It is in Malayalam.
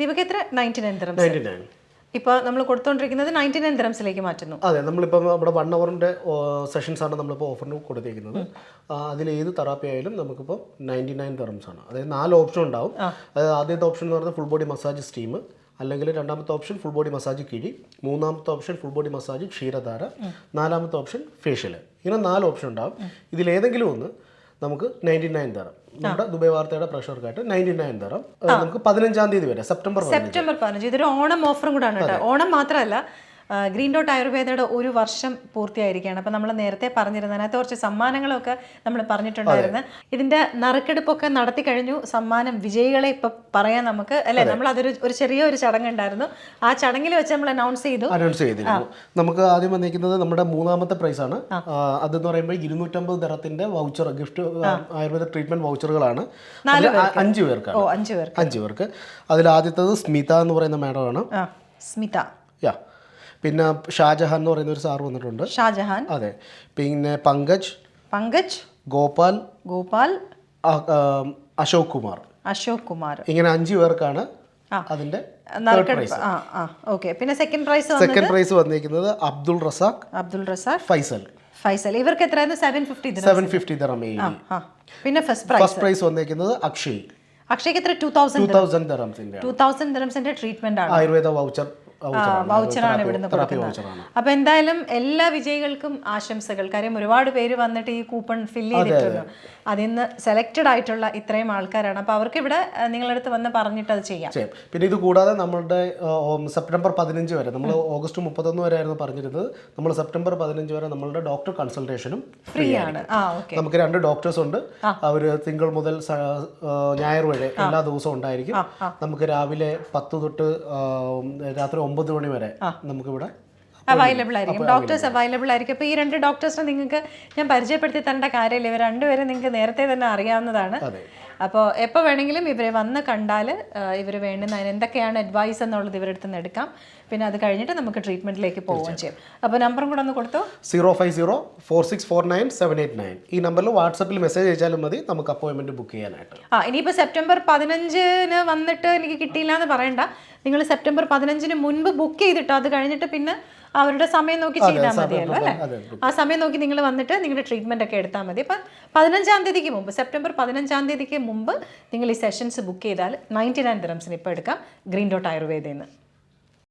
ദീപക് എത്ര? നയന്റി നയൻ നയന്റി നയൻ ഇപ്പോൾ നമ്മൾ കൊടുത്തുകൊണ്ടിരിക്കുന്നത് നയന്റി നയൻ ദ്രംസിലേക്ക് മാറ്റുന്നു. അതെ നമ്മളിപ്പം നമ്മുടെ വൺ അവറിന്റെ സെഷൻസ് ആണ് നമ്മളിപ്പോൾ ഓഫറിന് കൊടുത്തിരിക്കുന്നത് അതിൽ ഏത് തെറാപ്പി ആയാലും നമുക്കിപ്പോൾ നയന്റി നയൻ തെറംസ് ആണ്. അതായത് നാല് ഓപ്ഷൻ ഉണ്ടാവും. അതായത് ആദ്യത്തെ ഓപ്ഷൻ എന്ന് പറഞ്ഞാൽ ഫുൾ ബോഡി മസാജ് സ്റ്റീം അല്ലെങ്കിൽ രണ്ടാമത്തെ ഓപ്ഷൻ ഫുൾ ബോഡി മസാജ് കിഴി മൂന്നാമത്തെ ഓപ്ഷൻ ഫുൾ ബോഡി മസാജ് ക്ഷീരധാര. നാലാമത്തെ ഓപ്ഷൻ ഫേഷ്യൽ ഇങ്ങനെ നാല് ഓപ്ഷൻ ഉണ്ടാവും. ഇതിലേതെങ്കിലും ഒന്ന് നമുക്ക് നയന്റി നയൻ തരാം നമ്മുടെ ദുബൈ വാർത്തയുടെ പ്രഷർക്കായിട്ട് നയന്റി നയൻ തരാം നമുക്ക് പതിനഞ്ചാം തീയതി വരെ സെപ്റ്റംബർ സെപ്റ്റംബർ പതിനഞ്ച്. ഇതൊരു ഓണം ഓഫറും കൂടാണ് കേട്ടോ. ഓണം മാത്രമല്ല ഗ്രീൻ ഡോട്ട് ആയുർവേദയുടെ ഒരു വർഷം പൂർത്തിയായിരിക്കുകയാണ്. അപ്പം നമ്മൾ നേരത്തെ പറഞ്ഞിരുന്ന അതിനകത്ത് കുറച്ച് സമ്മാനങ്ങളൊക്കെ നമ്മൾ പറഞ്ഞിട്ടുണ്ടായിരുന്നു. ഇതിന്റെ നറുക്കെടുപ്പൊക്കെ നടത്തി കഴിഞ്ഞു. സമ്മാനം വിജയികളെ ഇപ്പം പറയാൻ നമുക്ക് അല്ലെ? നമ്മൾ അതൊരു ഒരു ചെറിയ ഒരു ചടങ്ങുണ്ടായിരുന്നു. ആ ചടങ്ങിൽ വെച്ച് നമ്മൾ അനൗൺസ് ചെയ്തു. അനൗൺസ് ചെയ്തിരുന്നു. നമുക്ക് ആദ്യം വന്നിരിക്കുന്നത് നമ്മുടെ മൂന്നാമത്തെ പ്രൈസ് ആണ്. അതെന്ന് പറയുമ്പോൾ ഇരുന്നൂറ്റമ്പത് തരത്തിന്റെ വൗച്ചർ ഗിഫ്റ്റ് ആയുർവേദ ട്രീറ്റ്മെന്റ് വൗച്ചറുകളാണ് അഞ്ചു പേർക്ക്. അഞ്ച് പേർക്ക്. അതിൽ ആദ്യത്തത് സ്മിത എന്ന് പറയുന്ന മാഡമാണ് സ്മിത. യാ. പിന്നെ ഷാജഹാൻ എന്ന് പറയുന്ന ഒരു സാർ വന്നിട്ടുണ്ട്. ഷാജഹാൻ. അതെ. പിന്നെ പങ്കജ് പങ്കജ് ഗോപാൽ ഗോപാൽ അശോക് കുമാർ. അശോക് കുമാർ. ഇങ്ങനെ അഞ്ചു പേർക്കാണ് അതിന്റെ പിന്നെ സെക്കൻഡ് പ്രൈസ് സെക്കൻഡ് പ്രൈസ് വന്നിരിക്കുന്നത് അബ്ദുൾ റസാഖ് അബ്ദുൾ റസാഖ് ഫൈസൽ. ഫൈസൽ. ഇവർക്ക് എത്രയായിരുന്നു സെവൻ ഫിഫ്റ്റി ദിനം സെവൻ ഫിഫ്റ്റി പിന്നെ ഫസ്റ്റ് പ്രൈസ് ഫസ്റ്റ് പ്രൈസ് വന്നിരിക്കുന്നത് അക്ഷയ്. അക്ഷയ്ക്ക് എത്ര? Two thousand two thousand treatment ആണ്. ആയുർവേദ വൗച്ചർ വൗച്ചറാണ്. ഇവിടുന്ന് കൊടുക്കുന്നത്. അപ്പൊ എന്തായാലും എല്ലാ വിജയികൾക്കും ആശംസകൾ. കാര്യം ഒരുപാട് പേര് വന്നിട്ട് ഈ കൂപ്പൺ ഫില്ല് ചെയ്തിട്ടുണ്ട്. അതിൽ നിന്ന് സെലക്റ്റഡ് ആയിട്ടുള്ള ഇത്രയും ആൾക്കാരാണ്. അപ്പൊ അവർക്ക് ഇവിടെ അഹ്, നിങ്ങളുടെ അടുത്ത് വന്ന് പറഞ്ഞിട്ട് അത് ചെയ്യാം. പിന്നെ ഇത് കൂടാതെ നമ്മുടെ സെപ്റ്റംബർ പതിനഞ്ച് വരെ നമ്മൾ ഓഗസ്റ്റ് മുപ്പത്തൊന്ന് വരെ ആയിരുന്നു പറഞ്ഞിരുന്നത്. നമ്മൾ സെപ്റ്റംബർ പതിനഞ്ച് വരെ നമ്മളുടെ ഡോക്ടർ കൺസൾട്ടേഷനും ഫ്രീ ആണ്. നമുക്ക് രണ്ട് ഡോക്ടേഴ്സ് ഉണ്ട്. അവർ തിങ്കൾ മുതൽ ഞായർ വരെ എല്ലാ ദിവസവും ഉണ്ടായിരിക്കും. നമുക്ക് രാവിലെ പത്ത് തൊട്ട് രാത്രി ഒമ്പത് മണി വരെ നമുക്കിവിടെ അവൈലബിൾ ആയിരിക്കും. ഡോക്ടേഴ്സ് അവൈലബിൾ ആയിരിക്കും. അപ്പോൾ ഈ രണ്ട് ഡോക്ടേഴ്സിനെ നിങ്ങൾക്ക് ഞാൻ പരിചയപ്പെടുത്തി തരേണ്ട കാര്യമില്ല. ഇവർ രണ്ടുപേരും നിങ്ങൾക്ക് നേരത്തെ തന്നെ അറിയാവുന്നതാണ്. അപ്പോൾ എപ്പോൾ വേണമെങ്കിലും ഇവരെ വന്ന് കണ്ടാൽ ഇവർ വേണ്ടുന്ന അതിന് എന്തൊക്കെയാണ് അഡ്വൈസ് എന്നുള്ളത് ഇവരുടെ അടുത്ത് നിന്ന് എടുക്കാം. പിന്നെ അത് കഴിഞ്ഞിട്ട് നമുക്ക് ട്രീറ്റ്മെന്റിലേക്ക് പോവുകയും ചെയ്യും. അപ്പോൾ നമ്പറും കൂടെ ഒന്ന് കൊടുത്തു? Zero five zero four six four nine seven eight nine ഈ നമ്പറിൽ വാട്സപ്പിൽ മെസ്സേജ് അയച്ചാലും മതി. നമുക്ക് അപ്പോയിൻമെന്റ് ബുക്ക് ചെയ്യാനായിട്ട്. ആ ഇനിയിപ്പോൾ സെപ്റ്റംബർ പതിനഞ്ചിന് വന്നിട്ട് എനിക്ക് കിട്ടിയില്ല എന്ന് പറയണ്ട. നിങ്ങൾ സെപ്റ്റംബർ പതിനഞ്ചിന് മുൻപ് ബുക്ക് ചെയ്തിട്ടോ? അത് കഴിഞ്ഞിട്ട് പിന്നെ അവരുടെ സമയം നോക്കി ചെയ്താൽ മതിയല്ലോ അല്ലേ? ആ സമയം നോക്കി നിങ്ങൾ വന്നിട്ട് നിങ്ങളുടെ ട്രീറ്റ്മെന്റ് ഒക്കെ എടുത്താൽ മതി. അപ്പം പതിനഞ്ചാം തീയതിക്ക് മുമ്പ് സെപ്റ്റംബർ പതിനഞ്ചാം തീയതിക്ക് മുമ്പ് നിങ്ങൾ ഈ സെഷൻസ് ബുക്ക് ചെയ്താൽ നയന്റി നയൻ ദിറംസിന് ഇപ്പോൾ എടുക്കാം ഗ്രീൻ ഡോട്ട് ആയുർവേദയിൽ നിന്ന്.